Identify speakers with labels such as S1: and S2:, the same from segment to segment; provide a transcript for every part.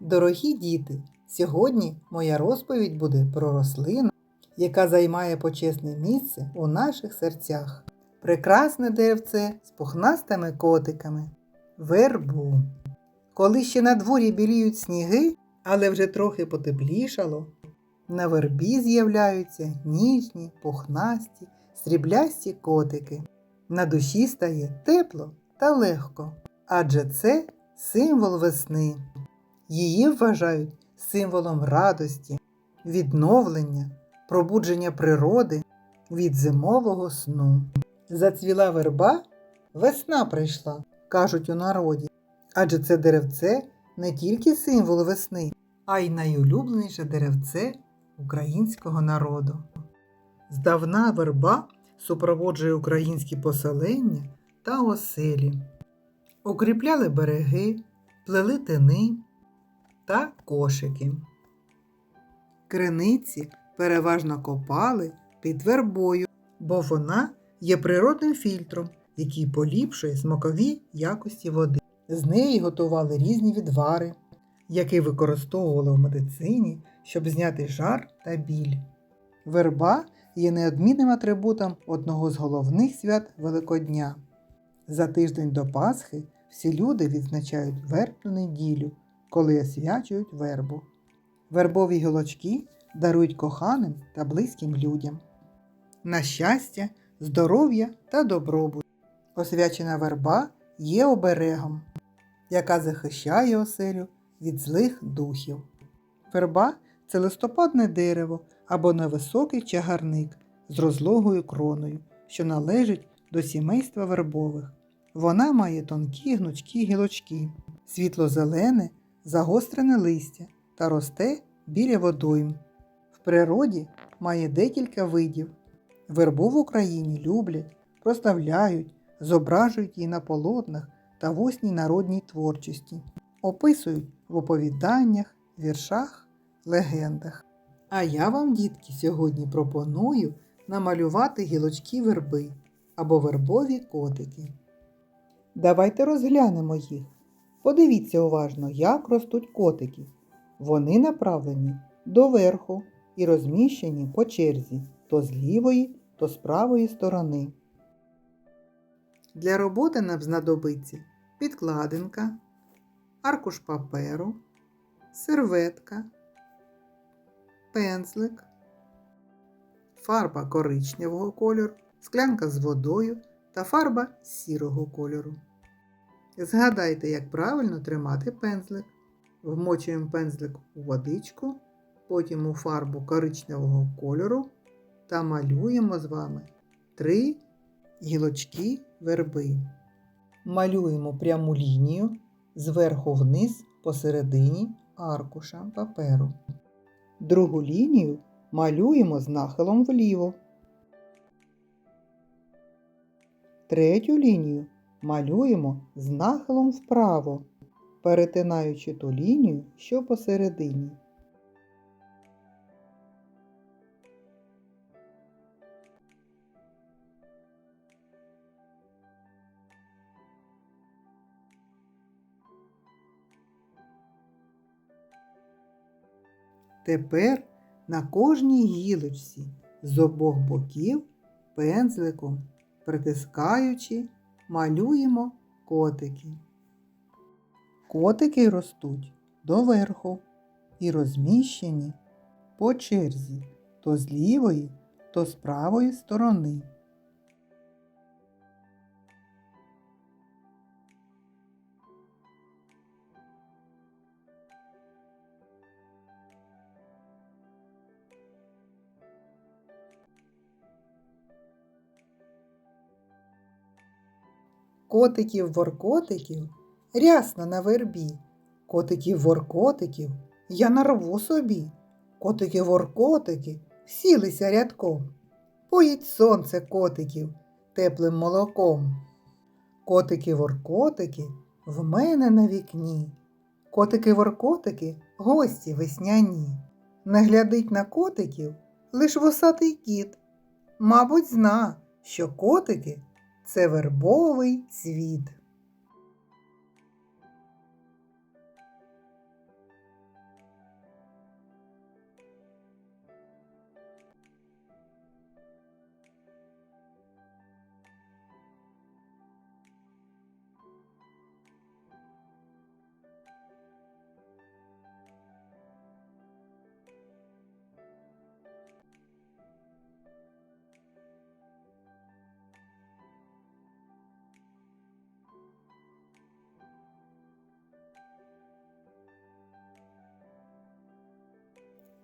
S1: Дорогі діти, сьогодні моя розповідь буде про рослину, яка займає почесне місце у наших серцях. Прекрасне деревце з пухнастими котиками. Вербу. Коли ще на дворі біліють сніги, але вже трохи потеплішало, на вербі з'являються ніжні, пухнасті, сріблясті котики. На душі стає тепло та легко, адже це символ весни. Її вважають символом радості, відновлення, пробудження природи від зимового сну. Зацвіла верба, весна прийшла, кажуть у народі. Адже це деревце не тільки символ весни, а й найулюбленіше деревце українського народу. Здавна верба супроводжує українські поселення та оселі, укріпляли береги, плели тини та кошики. Криниці переважно копали під вербою, бо вона є природним фільтром, який поліпшує смакові якості води. З неї готували різні відвари, які використовували в медицині, щоб зняти жар та біль. Верба є неодмінним атрибутом одного з головних свят Великодня. За тиждень до Пасхи всі люди відзначають вербну неділю, коли освячують вербу. Вербові гілочки дарують коханим та близьким людям. На щастя, здоров'я та добробут. Освячена верба є оберегом, яка захищає оселю від злих духів. Верба це листопадне дерево або невисокий чагарник з розлогою кроною, що належить до сімейства вербових. Вона має тонкі гнучкі гілочки, світло-зелене, загострене листя та росте біля водойм. В природі має декілька видів. Вербу в Україні люблять, проставляють, зображують її на полотнах та в усній народній творчості, описують в оповіданнях, віршах, легендах. А я вам, дітки, сьогодні пропоную намалювати гілочки верби або вербові котики. Давайте розглянемо їх. Подивіться уважно, як ростуть котики. Вони направлені доверху і розміщені по черзі то з лівої, то з правої сторони. Для роботи нам знадобиться підкладинка, аркуш паперу, серветка, пензлик, фарба коричневого кольору, склянка з водою та фарба сірого кольору. Згадайте, як правильно тримати пензлик. Вмочуємо пензлик у водичку, потім у фарбу коричневого кольору та малюємо з вами три гілочки верби. Малюємо пряму лінію зверху вниз посередині аркуша паперу. Другу лінію малюємо з нахилом вліво. Третю лінію малюємо з нахилом вправо, перетинаючи ту лінію, що посередині. Тепер на кожній гілочці з обох боків пензликом, притискаючи, малюємо котики. Котики ростуть доверху і розміщені по черзі то з лівої, то з правої сторони. Котиків воркотиків рясно на вербі. Котиків воркотиків я нарву собі. Котики воркотики сілися рядком. Поїть сонце котиків теплим молоком. Котики воркотики в мене на вікні. Котики воркотики гості весняні. Не глядить на котиків лиш вусатий кіт. Мабуть, зна, що котики це вербовий цвіт.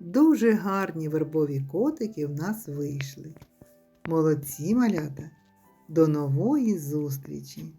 S1: Дуже гарні вербові котики в нас вийшли. Молодці малята! До нової зустрічі!